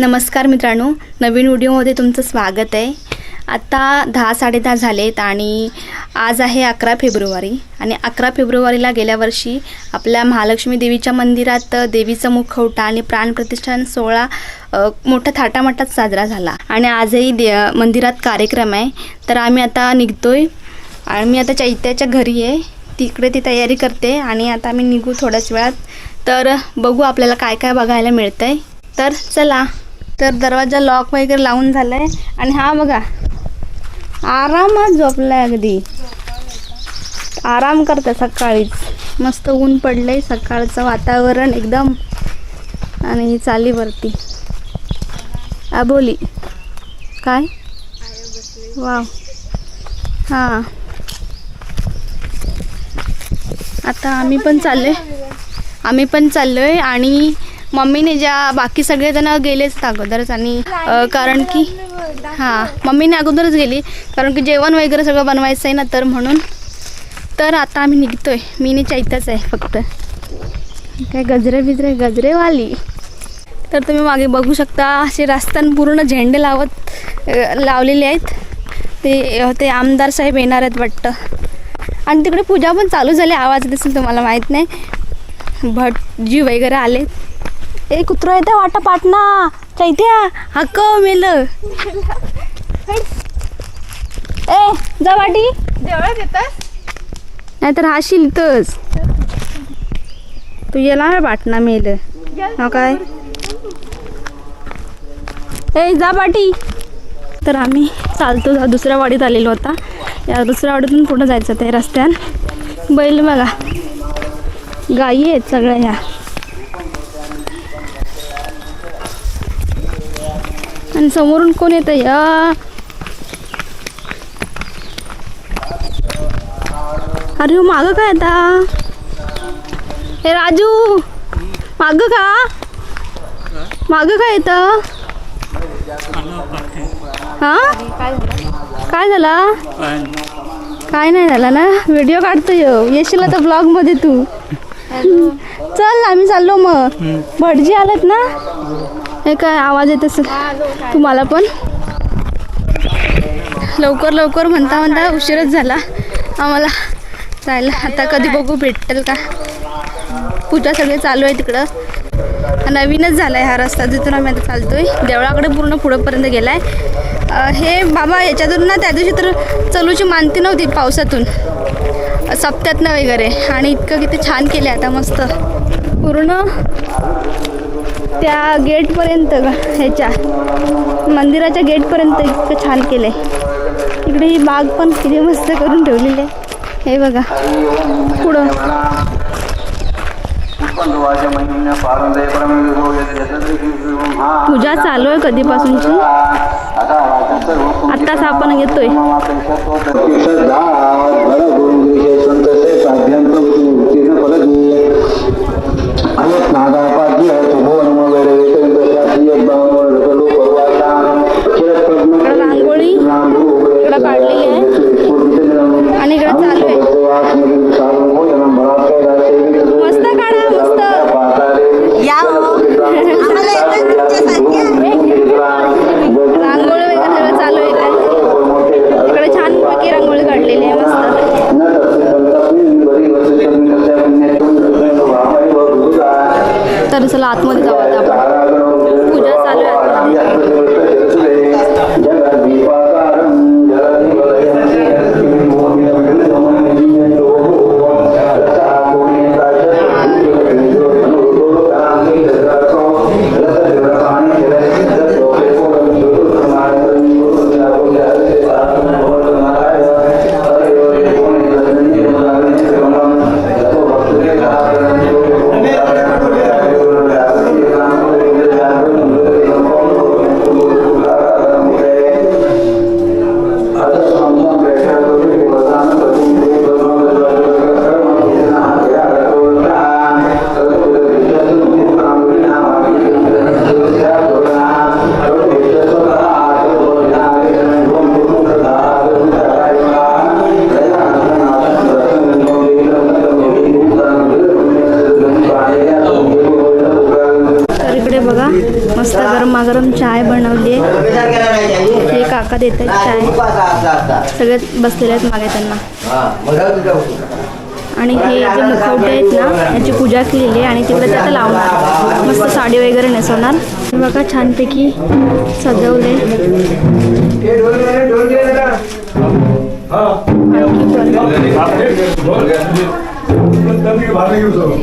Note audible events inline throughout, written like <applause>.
नमस्कार मित्रांनो नवीन व्हिडिओमध्ये तुमचं स्वागत आहे. आता दहा साडेदहा झालेत आणि आज आहे अकरा फेब्रुवारी आणि अकरा फेब्रुवारीला गेल्या वर्षी आपल्या महालक्ष्मी देवीच्या मंदिरात देवीचा मुखवटा आणि प्राणप्रतिष्ठान सोहळा मोठ्या थाटामाटात साजरा झाला. आणि आजही दे मंदिरात कार्यक्रम आहे. तर आम्ही आता निघतोय. आणि मी आता चैत्याच्या घरी आहे. तिकडे ती तयारी करते आणि आता आम्ही निघू थोड्याच वेळात. तर बघू आपल्याला काय काय बघायला मिळतं आहे तर चला तर दरवाजा लॉक वगैरे लावून झाला आहे आणि हा बघा आरामात झोपलाय अगदी. आराम करते सकाळीच. मस्त ऊन पडलंय सकाळचं वातावरण एकदम. आणि चाली वरती. आबोली काय? वाव. हां. आता आम्ही पण चाललोय. आम्ही पण चाललोय आणि मम्मीने ज्या बाकी सगळेजण गेलेच अगोदरच आणि कारण की हां मम्मीने अगोदरच गेली कारण की जेवण वगैरे सगळं बनवायचं आहे ना तर म्हणून. तर आता आम्ही निघतोय. मी नाही चैत्याच आहे फक्त. काय गजरे बिजरे गजरेवाली. तर तुम्ही मागे बघू शकता असे रस्त्यानं पूर्ण झेंडे लावत लावलेले आहेत. ते ते आमदार साहेब येणार आहेत वाटतं. आणि तिकडे पूजा पण चालू झाली आवाज दिसेल तुम्हाला माहीत नाही. भटजी वगैरे आले. ए कुत्र येते वाटा पाटणा. चैत्या हक्क मेल. ए जा वाटी. जेवढ्यात येतात नाहीतर हाशील इथंच. तू येला ना पाटणा मेल. हा काय? ए जा पाटी. तर आम्ही चालतो दुसऱ्या वाडीत आलेलो होता या दुसऱ्या वाडीतून पुढं जायचं ते रस्त्यान. बैल बघा. गायी आहेत सगळ्या ह्या आणि समोरून कोण येतं? या. अरे हो मागं काय आता? हे राजू मागं का? मागं काय येतं? हा? काय झाला? काय नाही झाला ना? व्हिडिओ काढतोय. ह्यो. येशील आता ब्लॉगमध्ये तू चल आम्ही चाललो मग. भटजी आलेत ना? हे काय आवाज येत असेल? तुम्हाला पण? लवकर लवकर म्हणता म्हणता उशीरच झाला. आम्हाला जायला. आता कधी बघू भेटेल का? पूजा सगळे चालू आहे तिकडं. नवीनच झाला आहे हा रस्ता जिथून आम्ही आता चालतोय. देवळाकडे पूर्ण पुढंपर्यंत गेला आहे हे बाबा याच्यातून ना त्या दिवशी तर चलूची मानती नव्हती पावसातून. सप्त्यातनं वगैरे. आणि इतकं किती छान केलं आहे आता मस्त. पूर्ण त्या गेटपर्यंत ग ह्याच्या मंदिराच्या गेटपर्यंत इतकं छान केलं आहे इकडे ही बाग पण किती मस्त करून ठेवलेली आहे. हे बघा पुढं. पूजा चालू आहे कधीपासूनची? आत्ताच आपण घेतोय देत आहेत चाय सगळे बसलेले आहेत मागे त्यांना. आणि हे जे मुखवटे आहेत ना याची पूजा केलेली आहे आणि तिकडे ते आता लावणार. मस्त साडी वगैरे नेसवणार. हे बघा छानपैकी सजवले. अवाईत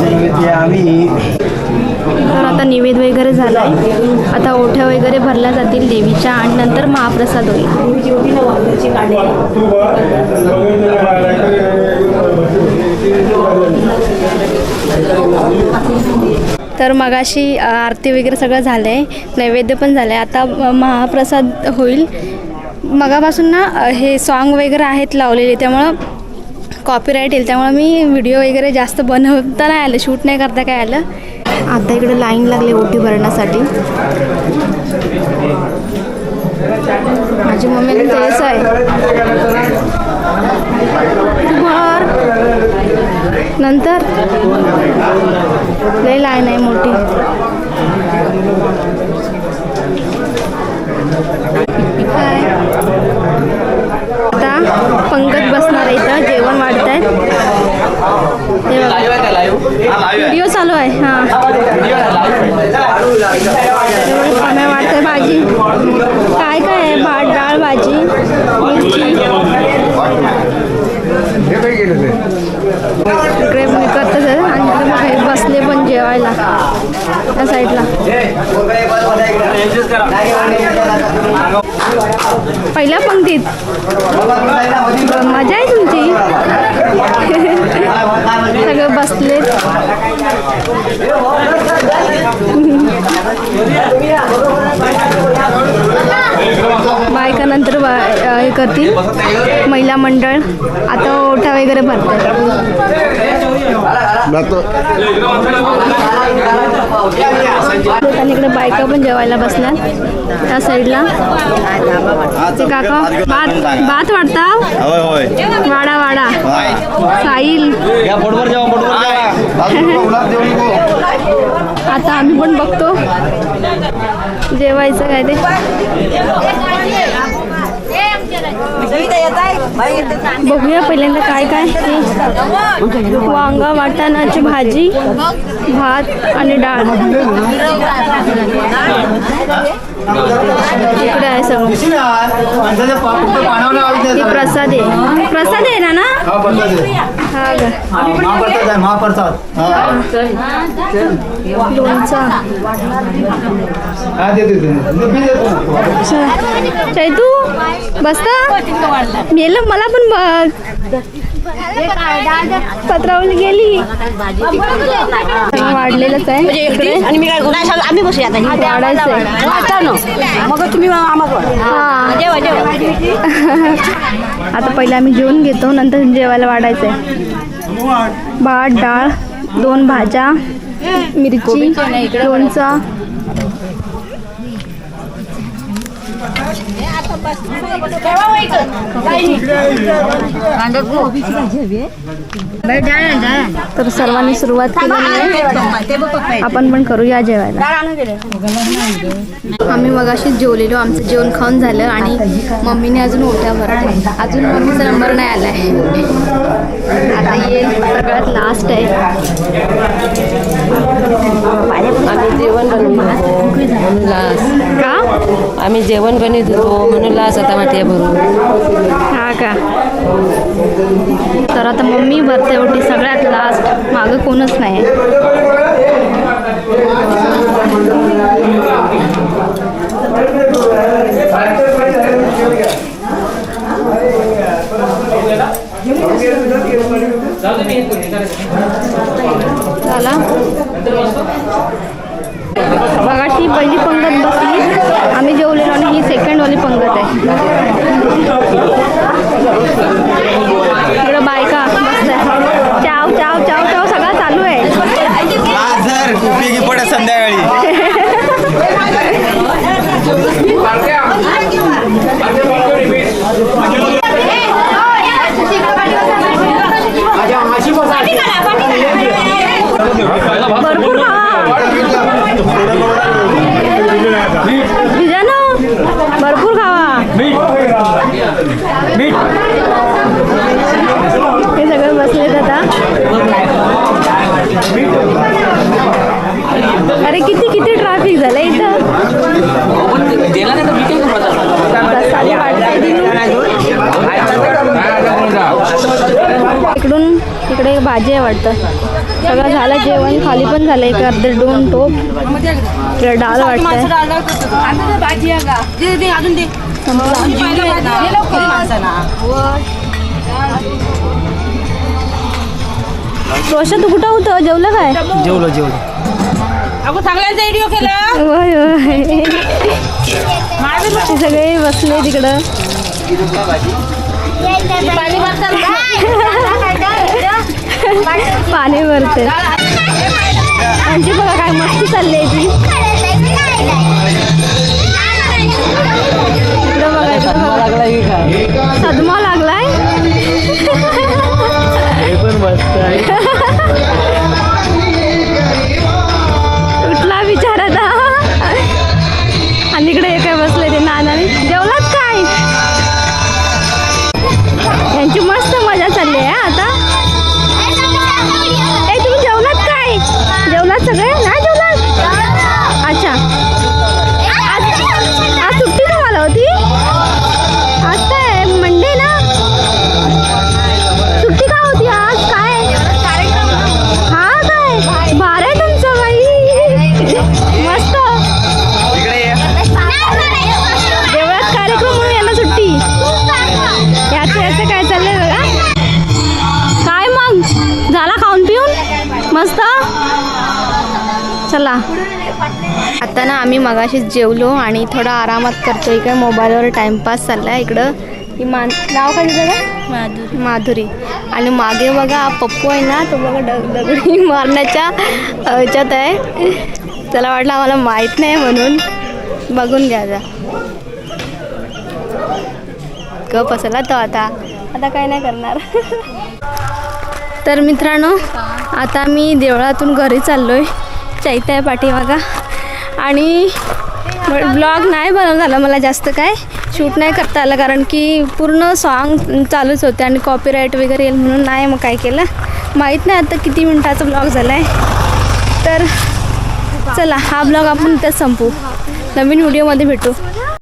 सहित आम्ही तर आता निवेद वगैरे झाला आहे आता ओठ्या वगैरे भरल्या जातील देवीच्या आणि नंतर महाप्रसाद होईल. तर मगाशी आरती वगैरे सगळं झालं आहे नैवेद्य पण झालं आहे आता महाप्रसाद होईल. मगापासून ना हे सॉन्ग वगैरे आहेत लावलेले. त्यामुळं कॉपीराईट येईल. त्यामुळं मी व्हिडिओ वगैरे जास्त बनवता नाही आलं. शूट नाही करता काय आलं. आता इकडे लाईन लागली ओटी भरण्यासाठी. माझी मम्मी तेच आहे. <laughs> नंतर? लय लाईन आहे मोठी. काय आता पंकज बसणार आहे इथं जेवण वाढत आहे. व्हिडिओ चालू आहे हां. खाण्या वाटते भाजी. काय काय आहे? भात डाळ भाजी मिरची. इकडे विकतच आहे आणि तिथे मग हे बसले पण जेवायला. त्या साईडला. पहिल्या पंक्तीत. मजा आहे तुमची. सगळं बसले. बायका नंतर बा- हे करतील. महिला मंडळ. आता ओठा वगैरे भरतात. आणि इकडे बायका पण जेवायला बसल्या त्या साईडला. ते काका भात भात वाढता होय होय. वाडा वाडा. साईल आता आम्ही पण बघतो. जेवायचं काय ते? बघूया पहिल्यांदा काय काय. वांगा वाटाणाची भाजी. भात आणि डाळ. इकडे आहे सगळं. प्रसाद. आहे प्रसाद आहे ना ना? लोणचा. चैतू बसता? मेलं मला पण बघ पत्रावली गेली. वाढलेलंच आहे इकडे आणि मी काय आम्ही बसूया मग तुम्ही हा. आता पहिले आम्ही जेवून घेतो नंतर जेवायला वाढायचंय. भात डाळ दोन भाज्या मिरची लोणचा तर सर्वांनी सुरुवात केली आपण पण करूया जेवायला. आम्ही मगाशीच जेवलेलो आमचं जेवण खाऊन झालं आणि मम्मीने अजून ओट्या भरते अजून मम्मीचा नंबर नाही आलाय. आता ये सगळ्यात लास्ट आहे. आम्ही जेवण बनवतो लास का आम्ही जेवण बनवत होतो म्हणून लास आता वाट्या भरून. हा का? तर आता मम्मी भरते ओटी सगळ्यात लास्ट मागं कोणच नाही. झाला ही पहिली पंगत बसली. आम्ही जेवलेलो आणि ही सेकंड वाली पंगत आहे इकडं बायका मस्त आहे चाव चाव चाव चाव सगळं चालू आहे जर उपयोगी पडत संध्याकाळी भरपूर खावा ना भरपूर खावा हे सगळे बसलेत आता. अरे किती किती ट्रॅफिक झालं इथं. इकडून इकडे भाजी आहे वाटतं. सगळं झालं जेवण खाली पण झालं एक अर्धे दोन टोप. डाळ वाटतंय. रोशन तू कुठं होतं? जेवलं काय? जेवलो जेवलो. अगो सगळ्यांचा व्हिडिओ केला. होय होय. ते सगळे बसले तिकडं. पाणी भरते आमची बघा काय मस्ती चालली आहे ती. इकडं बघा इकडं बघा. सदमा लागलाय? कुठला <laughs> आता ना आम्ही मगाशीच जेवलो आणि थोडा आरामात करतोय काय. मोबाईलवर टाइमपास चाललाय इकडं. ही मान नाव काय का माधुरी. माधुरी. आणि मागे बघा पप्पू आहे ना तो बघा डग दगडी <laughs> मारण्याच्या ह्याच्यात आहे. त्याला वाटलं आम्हाला माहीत नाही म्हणून. बघून घ्या जा गप असला तो आता. आता काय नाही करणार. <laughs> तर मित्रांनो आता मी देवळातून घरी चाललो आहे चैत्या पाठीमागा आणि ब्लॉग नाही बनव झाला मला जास्त काय. शूट नाही करता आलं कारण की पूर्ण सॉन्ग चालूच होते आणि कॉपीराईट वगैरे येईल म्हणून नाही मग काय केलं. माहीत नाही आता किती मिनटाचा ब्लॉग झाला आहे तर चला हा ब्लॉग आपण इथंच संपू. नवीन व्हिडिओमध्ये भेटू.